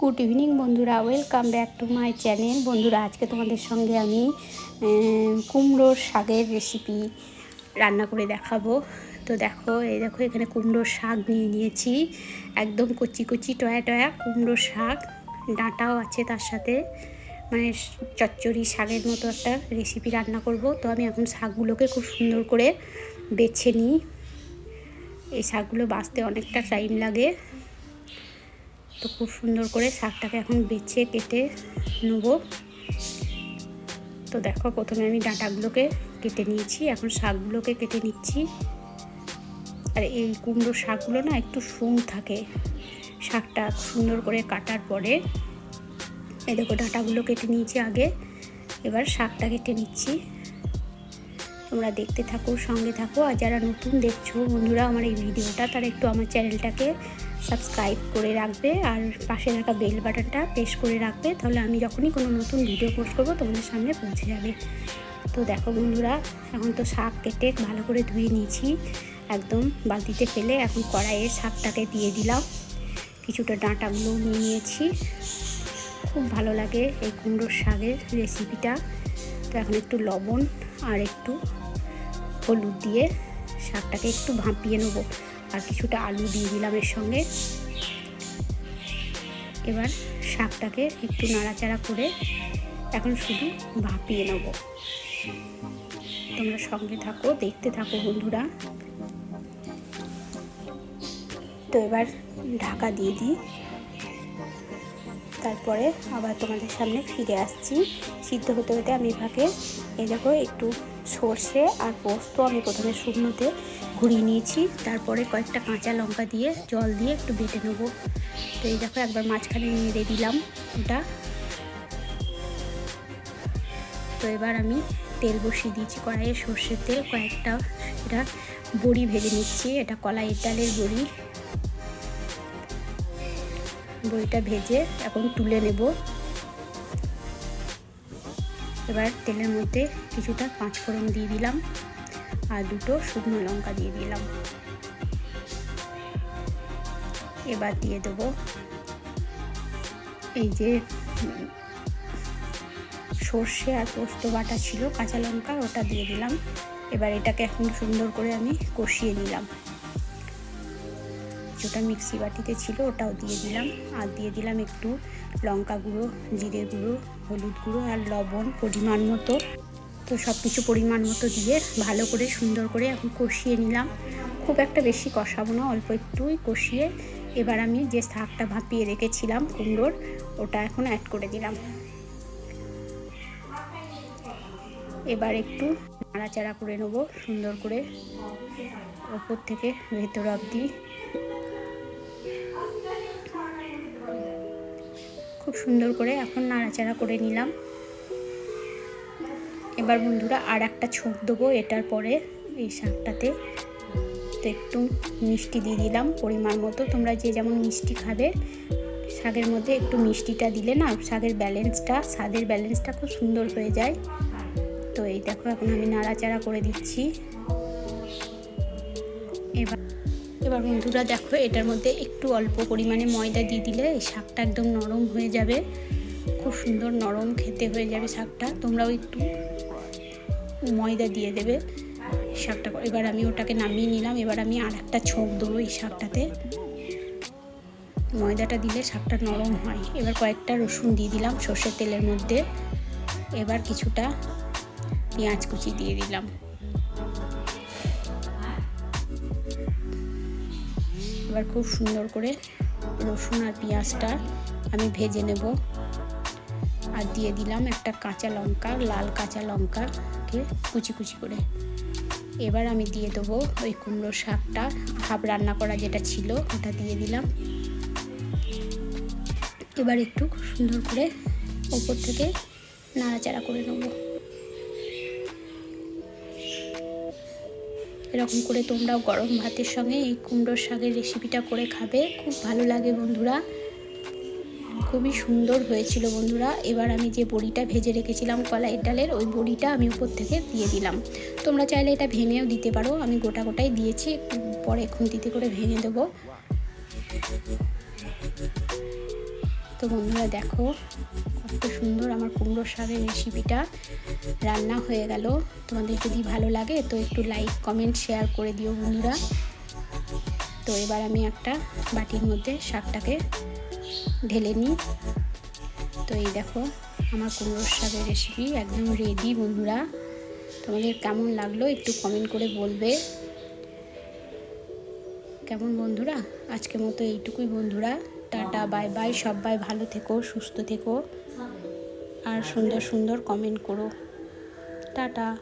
Good evening বন্ধুরা, welcome back to my channel. বন্ধুরা, আজকে তোমাদের সঙ্গে আমি কুমড়োর শাকের রেসিপি রান্না করে দেখাবো। তো দেখো, এই দেখো, এখানে কুমড়োর শাক নিয়ে নিয়েছি। একদম কচি কচি, টয়া টয়া কুমড়োর শাক। ডাঁটাও আছে তার সাথে। মানে চচ্চড়ি শাকের মতো একটা রেসিপি রান্না করব। তো আমি এখন শাকগুলোকে খুব সুন্দর করে বেছে নিই। এই শাকগুলো বাঁচতে অনেকটা টাইম লাগে। তো খুব সুন্দর করে শাকটাকে এখন বেছে কেটে নেব। তো দেখো, প্রথমে আমি ডাঁটাগুলোকে কেটে নিয়েছি, এখন শাকগুলোকে কেটে নিচ্ছি। আর এই কুমড়ো শাকগুলো না একটু শুং থাকে, শাকটা সুন্দর করে কাটার পরে। এই দেখো, ডাঁটাগুলো কেটে নিয়েছি আগে, এবার শাকটা কেটে নিচ্ছি। তোমরা দেখতে থাকো, সঙ্গে থাকো, আর যারা নতুন দেখছ, বন্ধুরা, আমার এই ভিডিওটা, তারা একটু আমার চ্যানেলটাকে সাবস্ক্রাইব করে রাখবে আর পাশে থাকা বেল বাটনটা প্রেস করে রাখবে। তাহলে আমি যখনই কোনো নতুন ভিডিও পোস্ট করব তোমাদের সামনে পৌঁছে যাবে। তো দেখো বন্ধুরা, এখন তো শাক কেটে ভালো করে ধুয়ে নিয়েছি। একদম বালতিতে ফেলে এখন কড়াইয়ে শাকটাকে দিয়ে দিলাম। কিছুটা ডাঁটাগুলো নিয়ে নিয়েছি। খুব ভালো লাগে এই কুমড়োর শাকের রেসিপিটা তো এখন একটু লবণ আর একটু হলুদ দিয়ে শাকটাকে একটু ভাপিয়ে নেব। আর কিছুটা আলু দিয়ে দিলাম এর সঙ্গে। এবার শাকটাকে একটু নাড়াচাড়া করে এখন শুধু ভাপিয়ে নেব। তোমরা সঙ্গে থাকো, দেখতে থাকো বন্ধুরা। তো এবার ঢাকা দিয়ে দিই। তারপরে আবার তোমাদের সামনে ফিরে আসছি। সিদ্ধ হতে হতে আমি এভাবে এই দেখো একটু সর্ষে আর পোস্ত আমি প্রথমে শুকনোতে ঘুরিয়ে নিয়েছি। তারপরে কয়েকটা কাঁচা লঙ্কা দিয়ে জল দিয়ে একটু বেটে নেব। তো এই দেখো একবার মাঝখানে নেড়ে দিলাম ওটা। তো এবার আমি তেল বসিয়ে দিয়েছি কড়াইয়ে সর্ষের তেল, কয়েকটা এটা বড়ি ভেজে নিচ্ছি, এটা কলাইয়ের ডালের বড়ি। বড়িটা ভেজে এখন তুলে নেব। এবার তেলের মধ্যে কিছুটা পাঁচফোড়ন দিয়ে দিলাম। আর দুটো শুকনো লঙ্কা দিয়ে দিলাম। এবার দিয়ে দেবো এই যে সর্ষে আর পোস্ত বাটা ছিল, কাঁচা লঙ্কা ওটা দিয়ে দিলাম। এবার এটাকে এখন সুন্দর করে আমি কষিয়ে নিলাম। যেটা মিক্সি বাটিতে ছিল ওটাও দিয়ে দিলাম। আর দিয়ে দিলাম একটু লঙ্কা গুঁড়ো, জিরে গুঁড়ো, হলুদ গুঁড়ো আর লবণ পরিমাণ মতো। তো সব কিছু পরিমাণ মতো দিয়ে ভালো করে সুন্দর করে এখন কষিয়ে নিলাম। খুব একটা বেশি কষাবো না, অল্প একটুই কষিয়ে এবার আমি যে শাকটা ভাপিয়ে রেখেছিলাম কুমড়োর, ওটা এখন অ্যাড করে দিলাম। এবার একটু নাড়াচাড়া করে নেব, সুন্দর করে ওপর থেকে ভেতর অবধি। খুব সুন্দর করে এখন নাড়াচাড়া করে নিলাম। এবার বন্ধুরা আর একটা ছোঁক দেবো, এটার পরে এই শাকটাতে তো একটু মিষ্টি দিয়ে দিলাম পরিমাণ মতো। তোমরা যে যেমন মিষ্টি খাবে, শাকের মধ্যে একটু মিষ্টিটা দিলে না, শাকের ব্যালেন্সটা, স্বাদের ব্যালেন্সটা খুব সুন্দর হয়ে যায়। তো এই দেখো, এখন আমি নাড়াচাড়া করে দিচ্ছি। এবার এবার বন্ধুরা দেখো, এটার মধ্যে একটু অল্প পরিমাণে ময়দা দিয়ে দিলে এই শাকটা একদম নরম হয়ে যাবে। খুব সুন্দর নরম খেতে হয়ে যাবে শাকটা। তোমরাও একটু ময়দা দিয়ে দেবে শাকটা। এবার আমি ওটাকে নামিয়ে নিলাম। এবার আমি আর একটা ছোঁক দেবো এই শাকটাতে। ময়দাটা দিলে শাকটা নরম হয়। এবার কয়েকটা রসুন দিয়ে দিলাম সর্ষের তেলের মধ্যে। এবার কিছুটা পেঁয়াজ কুচি দিয়ে দিলাম। এবার খুব সুন্দর করে রসুন আর পেঁয়াজটা আমি ভেজে নেব। আর দিয়ে দিলাম একটা কাঁচা লঙ্কা, লাল কাঁচা লঙ্কাকে কুচি কুচি করে। এবার আমি দিয়ে দেবো ওই কুমড়ো শাকটা হাফ রান্না করা যেটা ছিল ওটা দিয়ে দিলাম। এবার একটু সুন্দর করে ওপর থেকে নাড়াচাড়া করে নেব। এরকম করে তোমরাও গরম ভাতের সঙ্গে এই কুমড়োর শাকের রেসিপিটা করে খাবে। খুব ভালো লাগে বন্ধুরা। খুবই সুন্দর হয়েছিল বন্ধুরা। এবার আমি যে বড়িটা ভেজে রেখেছিলাম, কলাইয়ের ডালের, ওই বড়িটা আমি উপর থেকে দিয়ে দিলাম। তোমরা চাইলে এটা ভেঙেও দিতে পারো, আমি গোটা গোটাই দিয়েছি, পরে খুন্তিতে করে ভেঙে দেবো। তো বন্ধুরা দেখো, কত সুন্দর আমার কুমড়ো শাকের রেসিপিটা রান্না হয়ে গেল। তোমাদের যদি ভালো লাগে, তো একটু লাইক কমেন্ট শেয়ার করে দিও বন্ধুরা। তো এবার আমি একটা বাটির মধ্যে শাকটাকে ঢেলে নিই। তো এই দেখো আমার কুমড়োর শাকের রেসিপি একদম রেডি বন্ধুরা। তোমাদের কেমন লাগল একটু কমেন্ট করে বলবে। কেমন বন্ধুরা? আজকের মতো এইটুকুই বন্ধুরা। টাটা বাই বাই সবাই ভালো থেকো সুস্থ থেকো। আর সুন্দর সুন্দর কমেন্ট করো। টাটা।